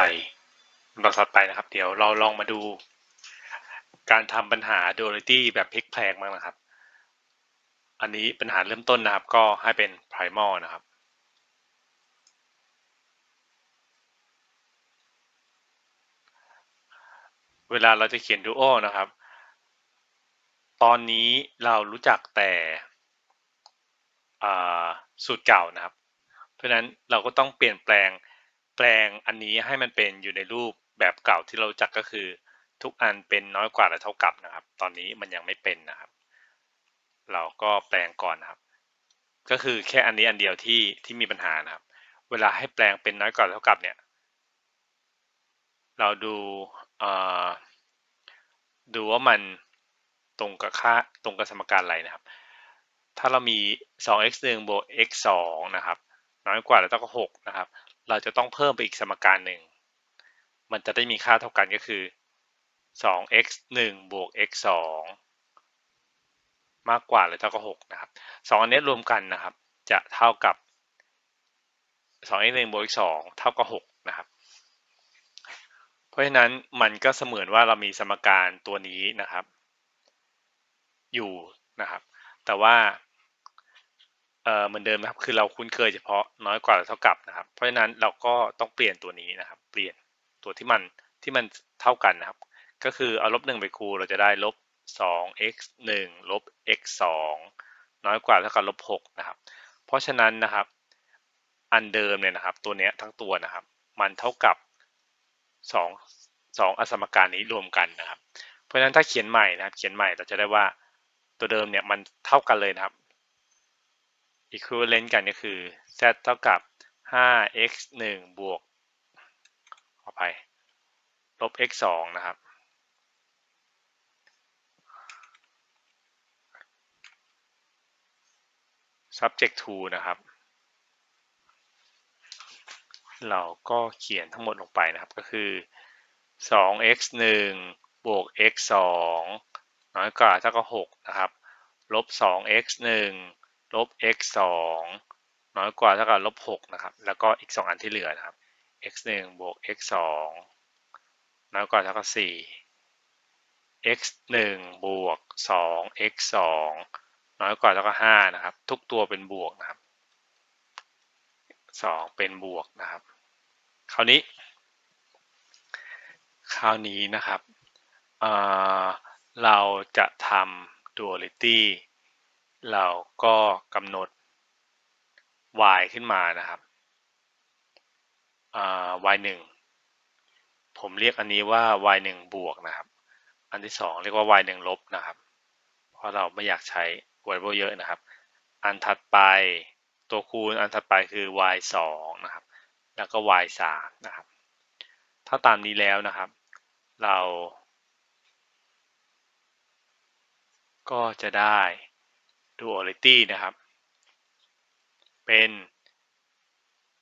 ไปลำดับถัดไปนะครับ เดี๋ยวเราลองมาดู การทำปัญหา duality แบบพลิกแพลงบ้างนะครับ อันนี้ปัญหาเริ่มต้นนะครับ ก็ให้เป็น primal นะครับเวลาเราจะเขียน dual นะครับ ตอนนี้เรารู้จักแต่สูตรเก่านะครับ เพราะนั้นเราก็ต้องเปลี่ยนแปลง แปลงอันนี้ให้มันเป็นอยู่ในรูปแบบเก่าที่เราจักก็คือ ทุกอันเป็นน้อยกว่าหรือเท่ากับนะครับ ตอนนี้มันยังไม่เป็นนะครับ เราก็แปลงก่อนนะครับ ก็คือแค่อันนี้อันเดียวที่ที่มีปัญหานะครับ เวลาให้แปลงเป็นน้อยกว่าหรือเท่ากับเนี่ย เราดูดูว่ามันตรงกับค่าตรงกับสมการอะไรนะครับ ถ้าเรามี 2x 1บวก x 2นะครับ น้อยกว่าหรือเท่ากับ6นะครับ เราจะต้องเพิ่มไปอีกสมการหนึ่ง มันจะได้มีค่าเท่ากันก็คือ 2x 1บวก x 2มากกว่าหรือเท่ากับ6นะครับสองอันนี้รวมกันนะครับ จะเท่ากับ 2x 1บวก x 2เท่ากับ6นะครับ เพราะฉะนั้นมันก็เสมือนว่าเรามีสมการตัวนี้นะครับ อยู่นะครับ แต่ว่า เหมือนเดิมนะครับ คือเราคุ้นเคยเฉพาะน้อยกว่าหรือเท่ากับนะครับ เพราะฉะนั้นเราก็ต้องเปลี่ยนตัวนี้นะครับ เปลี่ยนตัวที่มันที่มันเท่ากันนะครับ ก็คือเอาลบหนึ่งไปคูณเราจะได้ลบสอง x หนึ่งลบ x สองน้อยกว่าเท่ากับลบหกนะครับ เพราะฉะนั้นนะครับ อันเดิมเนี่ยนะครับ ตัวเนี้ยทั้งตัวนะครับ มันเท่ากับสองสองอสมการนี้รวมกันนะครับ เพราะฉะนั้นถ้าเขียนใหม่นะครับ เขียนใหม่เราจะได้ว่าตัวเดิมเนี่ยมันเท่ากันเลยนะครับ equivalent กันก็คือ z เท่ากับ 5x 1บวกขออภัยลบ x 2นะครับ subject to นะครับ เราก็เขียนทั้งหมดลงไปนะครับก็คือ 2x 1บวก x 2น้อยกว่าเท่ากับ6นะครับ ลบ 2x 1 ลบ x 2น้อยกว่าเท่ากับลบ6นะครับ แล้วก็อีก 2 อันที่เหลือนะครับ x 1บวก x 2น้อยกว่าเท่ากับ4 x 1บวก2 x 2น้อยกว่าเท่ากับ5นะครับ ทุกตัวเป็นบวกนะครับ 2 เป็นบวกนะครับ คราวนี้ คราวนี้นะครับเเราจะทำ duality เราก็กำหนด y ขึ้นมานะครับ y 1ผมเรียกอันนี้ว่า y 1บวกนะครับ อันที่สองเรียกว่า y 1ลบนะครับ เพราะเราไม่อยากใช้ variable เยอะนะครับ อันถัดไปตัวคูณอันถัดไปคือ y 2นะครับ แล้วก็ y 3นะครับ ถ้าตามนี้แล้วนะครับ เรา ก็จะได้ duality นะครับ เป็น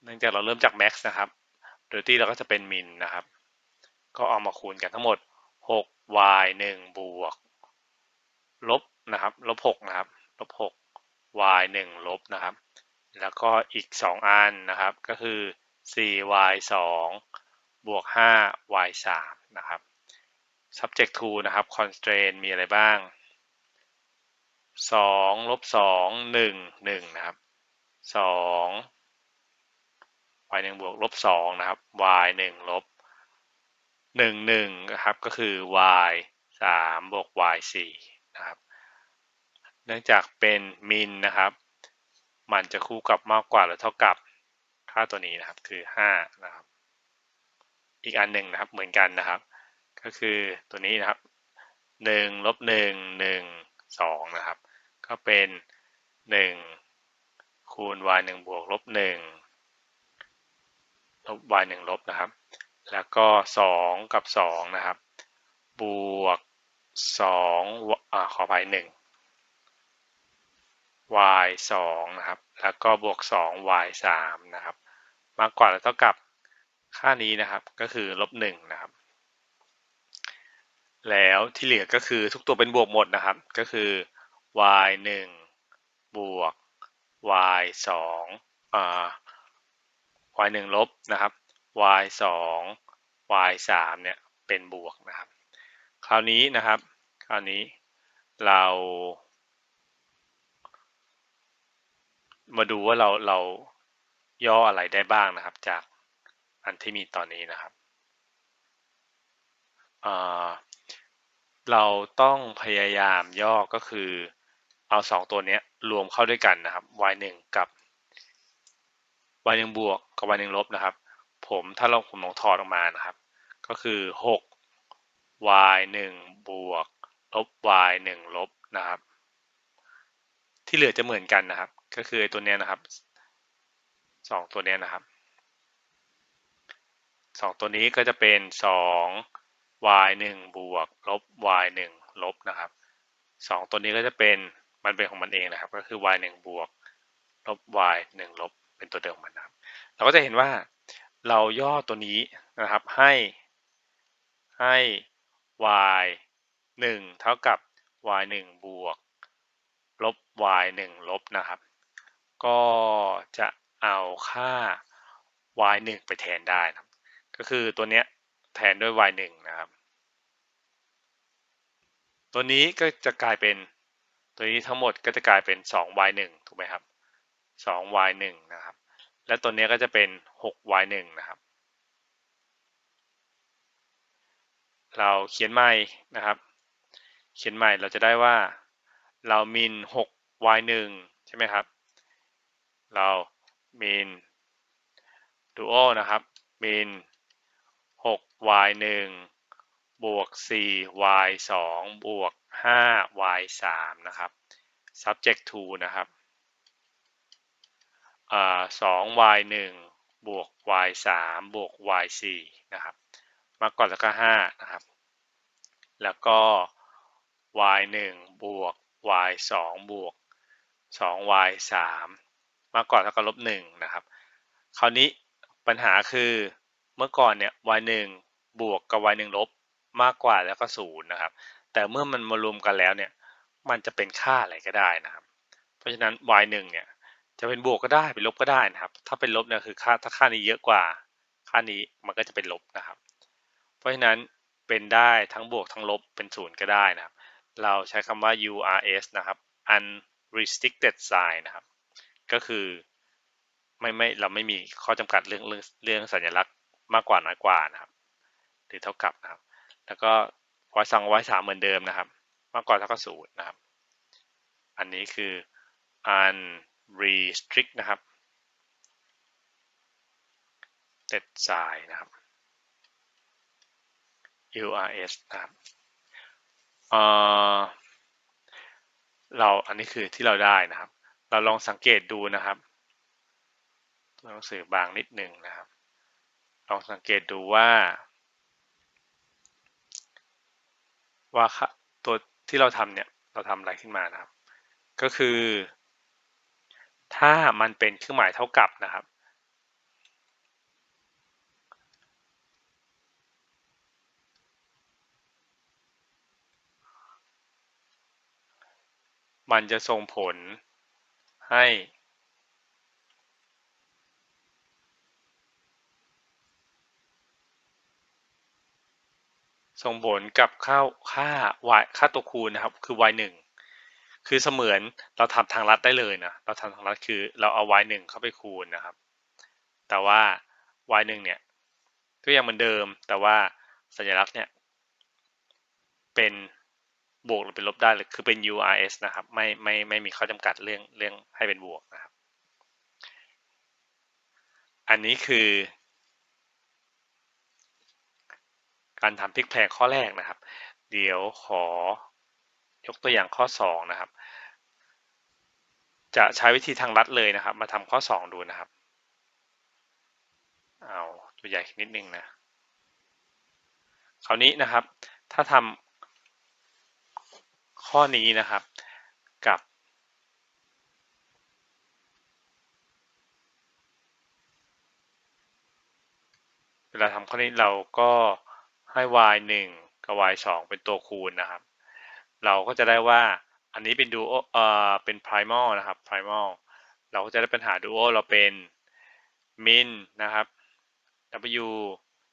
เนื่องจากเราเริ่มจาก max นะครับ duality เราก็จะเป็น min นะครับ ก็เอามาคูณกันทั้งหมด 6y 1 บวก ลบนะครับ ลบ 6 นะครับ ลบ 6 y 1 ลบนะครับ แล้วก็อีก 2 อันนะครับ ก็คือ 4y 2 บวก 5y 3นะครับ subject to นะครับ constraint มีอะไรบ้าง สองลบสองหนึ่งหนึ่งนะครับสอง y หนึ่งบวกลบสองนะครับ y หนึ่งลบหนึ่งหนึ่งนะครับก็คือ y สามบวก y สี่นะครับ เนื่องจากเป็นมินนะครับ มันจะคู่กับมากกว่าหรือเท่ากับค่าตัวนี้นะครับคือห้านะครับ อีกอันหนึ่งนะครับเหมือนกันนะครับ ก็คือตัวนี้นะครับหนึ่งลบหนึ่งหนึ่งสองนะครับ ก็เป็น 1 คูณ y 1บวกลบ1ลบ y 1ลบนะครับ แล้วก็ 2 กับ 2 นะครับ บวก2อ่าขออภัย1 y 2นะครับ แล้วก็บวก 2 y 3นะครับ มากกว่าหรือเท่ากับค่านี้นะครับ ก็คือลบ1นะครับแล้วที่เหลือก็คือทุกตัวเป็นบวกหมดนะครับ ก็คือ y 1บวก y 2อ่า y 1ลบนะครับ y 2 y 3เนี่ยเป็นบวกนะครับ คราวนี้นะครับ คราวนี้เรา มาดูว่าเราเราย่ออะไรได้บ้างนะครับ จากอันที่มีตอนนี้นะครับเราต้องพยายามย่อก็คือ เอาสองตัวนี้รวมเข้าด้วยกันนะครับ y 1กับ y 1บวกกับ y 1ลบนะครับ ผมถ้าเราผมลองถอดออกมานะครับ ก็คือ6 y 1บวกลบ y 1ลบนะครับ ที่เหลือจะเหมือนกันนะครับ ก็คือตัวนี้นะครับสองตัวนี้นะครับสองตัวนี้ก็จะเป็นสอง y 1บวกลบ y 1ลบนะครับสองตัวนี้ก็จะเป็น มันเป็นของมันเองนะครับ ก็คือ y 1บวกลบ y 1ลบเป็นตัวเดิมมันนะครับ เราก็จะเห็นว่าเราย่อตัวนี้นะครับให้ให้ y 1เท่ากับ y 1บวกลบ y 1ลบนะครับ ก็จะเอาค่า y 1ไปแทนได้นะก็คือตัวเนี้ยแทนด้วย y 1นะครับ ตัวนี้ก็จะกลายเป็น ตัวนี้ทั้งหมดก็จะกลายเป็น 2y 1 ถูกไหมครับ 2y 1 นะครับ และตัวนี้ก็จะเป็น 6y 1 นะครับ เราเขียนใหม่นะครับ เขียนใหม่เราจะได้ว่า เรามิน 6y 1 ใช่ไหมครับ เรามินดูโอนะครับมิน 6y 1 บวก 4y 2 บวก 5y 3นะครับ subject to นะครับอ่า 2y 1บวก y 3บวก y 4นะครับมาก่อนแล้วก็5นะครับ แล้วก็ y 1บวก y 2บวก 2y 3มาก่อนแล้วก็ลบ1นะครับ คราวนี้ปัญหาคือเมื่อก่อนเนี่ย y 1บวกกับ y 1ลบมากกว่าแล้วก็ศูนย์นะครับ แต่เมื่อมันมารวมกันแล้วเนี่ย มันจะเป็นค่าอะไรก็ได้นะครับ เพราะฉะนั้น y 1เนี่ยจะเป็นบวกก็ได้เป็นลบก็ได้นะครับ ถ้าเป็นลบเนี่ยคือค่าถ้าค่านี้เยอะกว่า ค่านี้มันก็จะเป็นลบนะครับ เพราะฉะนั้นเป็นได้ทั้งบวกทั้งลบเป็นศูนย์ก็ได้นะครับ เราใช้คำว่า URS นะครับ unrestricted sign นะครับ ก็คือไม่ไม่เราไม่มีข้อจำกัดเรื่องเรื่องเรื่องสัญลักษณ์มากกว่าน้อยกว่านะครับ หรือเท่ากับนะครับ แล้วก็ วายสองวายสามเหมือนเดิมนะครับมากกว่าเท่ากับศูนย์นะครับ อันนี้คือ unrestrict นะครับ ted sign นะครับ URS นะครับเราอันนี้คือที่เราได้นะครับ เราลองสังเกตดูนะครับตัวหนังสือบางนิดหนึ่งนะครับ ลองสังเกตดูว่า ว่าตัวที่เราทำเนี่ยเราทำอะไรขึ้นมานะครับ ก็คือ ถ้ามันเป็นเครื่องหมายเท่ากับนะครับ มันจะส่งผลให้ ส่งผลกับค่าค่า y ค่าตัวคูณนะครับ คือ y 1คือเสมือนเราทำทางลัดได้เลยนะ เราทำทางลัดคือเราเอา y 1เข้าไปคูณนะครับ แต่ว่า y 1เนี่ยก็ยังเหมือนเดิม แต่ว่าสัญลักษณ์เนี่ยเป็นบวกหรือเป็นลบได้หรือคือเป็น URS นะครับ ไม่ไม่ไม่มีข้อจำกัดเรื่องเรื่องให้เป็นบวกนะครับ อันนี้คือ การทำพลิกแพลงข้อแรกนะครับ เดี๋ยวขอยกตัวอย่างข้อ 2 นะครับ จะใช้วิธีทางลัดเลยนะครับ มาทำข้อ 2 ดูนะครับ เอาตัวใหญ่นิดนึงนะ คราวนี้นะครับ ถ้าทำข้อนี้นะครับกับเวลาทำข้อนี้เราก็ ให้ y 1 กับ y 2 เป็นตัวคูณนะครับ เราก็จะได้ว่าอันนี้เป็นดูเอ่อเป็น primal นะครับ primal เราก็จะได้ปัญหา duo เราเป็น min นะครับ w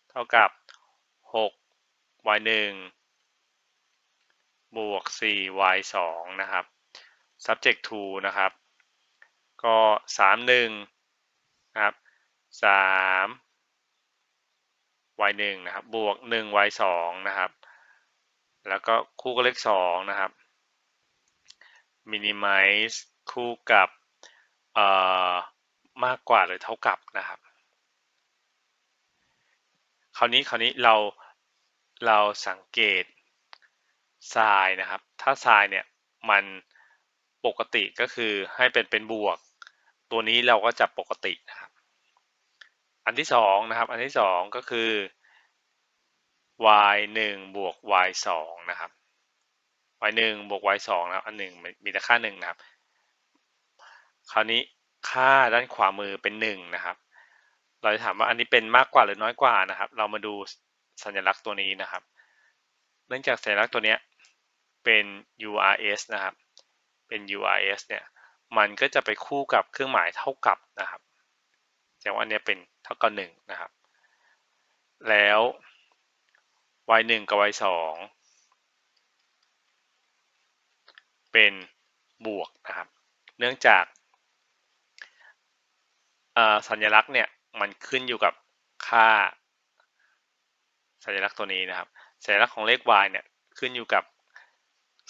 เท่ากับ 6 y 1บวก4 y 2นะครับ subject to นะครับ ก็ 3 1 นะครับ 3 y 1นะครับบวก1 y 2นะครับ แล้วก็คู่กับเลข2นะครับ minimize คู่กับมากกว่าหรือเท่ากับนะครับ คราวนี้คราวนี้เราเราสังเกตทรายนะครับ ถ้าทรายเนี่ยมันปกติก็คือให้เป็นเป็นบวก ตัวนี้เราก็จะปกตินะครับ อันที่สองนะครับ อันที่สองก็คือ y 1บวก y 2นะครับ y 1บวก y 2นะครับ อันหนึ่งมีแต่ค่าหนึ่งนะครับ คราวนี้ค่าด้านขวามือเป็นหนึ่งนะครับ เราจะถามว่าอันนี้เป็นมากกว่าหรือน้อยกว่านะครับ เรามาดูสัญลักษณ์ตัวนี้นะครับ เนื่องจากสัญลักษณ์ตัวนี้เป็น URS นะครับ เป็น URS เนี่ย มันก็จะไปคู่กับเครื่องหมายเท่ากับนะครับแสดงว่าอันนี้เป็น เท่ากับหนึ่งนะครับ แล้ว y 1กับ y 2เป็นบวกนะครับ เนื่องจากสัญลักษณ์เนี่ยมันขึ้นอยู่กับค่า สัญลักษณ์ตัวนี้นะครับ สัญลักษณ์ของเลข y เนี่ยขึ้นอยู่กับ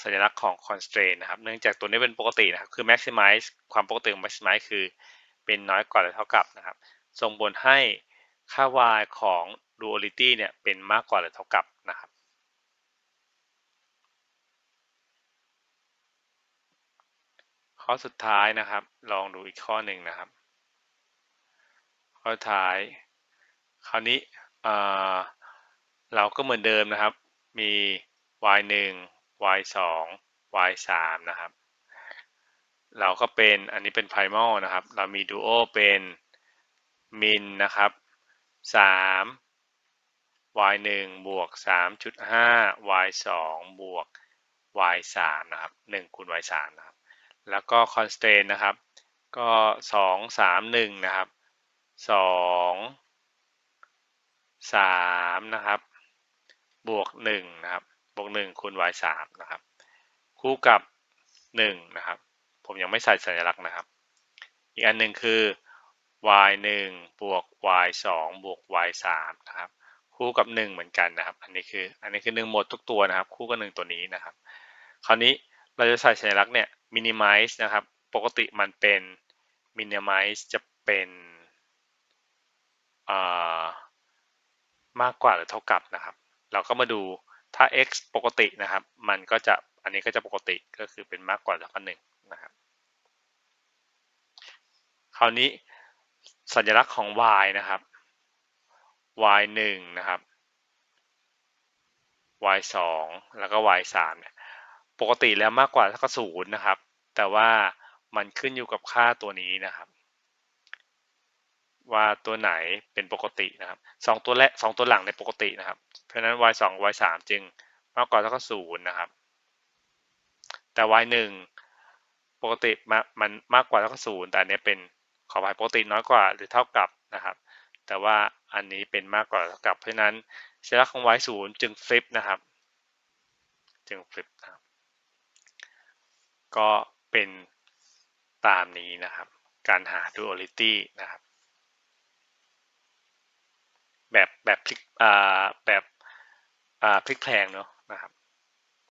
สัญลักษณ์ของ constraint นะครับ เนื่องจากตัวนี้เป็นปกตินะครับ คือ maximize ความปกติของ maximize คือเป็นน้อยกว่าหรือเท่ากับนะครับ ส่งผลให้ค่า y ของ duality เนี่ยเป็นมากกว่าหรือเท่ากับนะครับ ข้อสุดท้ายนะครับ ลองดูอีกข้อหนึ่งนะครับ ข้อท้าย คราวนี้เราก็เหมือนเดิมนะครับ มี y 1 y 2 y 3นะครับ เราก็เป็น อันนี้เป็น primal นะครับ เรามี duo เป็น min นะครับ3 y 1บวก3.5 y 2บวก y 3นะครับ1คูณ y 3นะครับ แล้วก็ constraint นะครับ ก็ 2 3 1 นะครับ 2 3 นะครับ บวก 1 นะครับ บวก 1 คูณ y 3นะครับ คู่กับ 1 นะครับ ผมยังไม่ใส่สัญลักษณ์นะครับ อีกอันหนึ่งคือ y 1บวก y 2บวก y 3นะครับ คู่กับ 1 เหมือนกันนะครับ อันนี้คืออันนี้คือ 1 หมดทุกตัวนะครับ คู่กับ 1 ตัวนี้นะครับ คราวนี้เราจะใส่สัญลักษณ์เนี่ย minimize นะครับ ปกติมันเป็น minimize จะเป็นมากกว่าหรือเท่ากับนะครับ เราก็มาดูถ้า x ปกตินะครับ มันก็จะอันนี้ก็จะปกติก็คือเป็นมากกว่าเท่ากับหนึ่งนะครับ คราวนี้ สัญลักษณ์ของ y นะครับ y 1นะครับ y 2แล้วก็ y 3เนี่ยปกติแล้วมากกว่าเท่ากับศูนย์นะครับ แต่ว่ามันขึ้นอยู่กับค่าตัวนี้นะครับ ว่าตัวไหนเป็นปกตินะครับสองตัวแรกสองตัวหลังในปกตินะครับ เพราะฉะนั้น y 2 y 3จึงมากกว่าเท่ากับศูนย์นะครับ แต่ y 1ปกติมันมากกว่าเท่ากับศูนย์แต่อันนี้เป็น ขออภัยปกติน้อยกว่าหรือเท่ากับนะครับ แต่ว่าอันนี้เป็นมากกว่าเท่ากับ เพราะฉะนั้นสัญลักษณ์ของ y 0จึงฟลิปนะครับ จึงฟลิปนะครับก็เป็นตามนี้นะครับ การหา duality นะครับ แบบแบบพลิกอ่าแบบอ่าพลิกแพลงเนาะนะครับ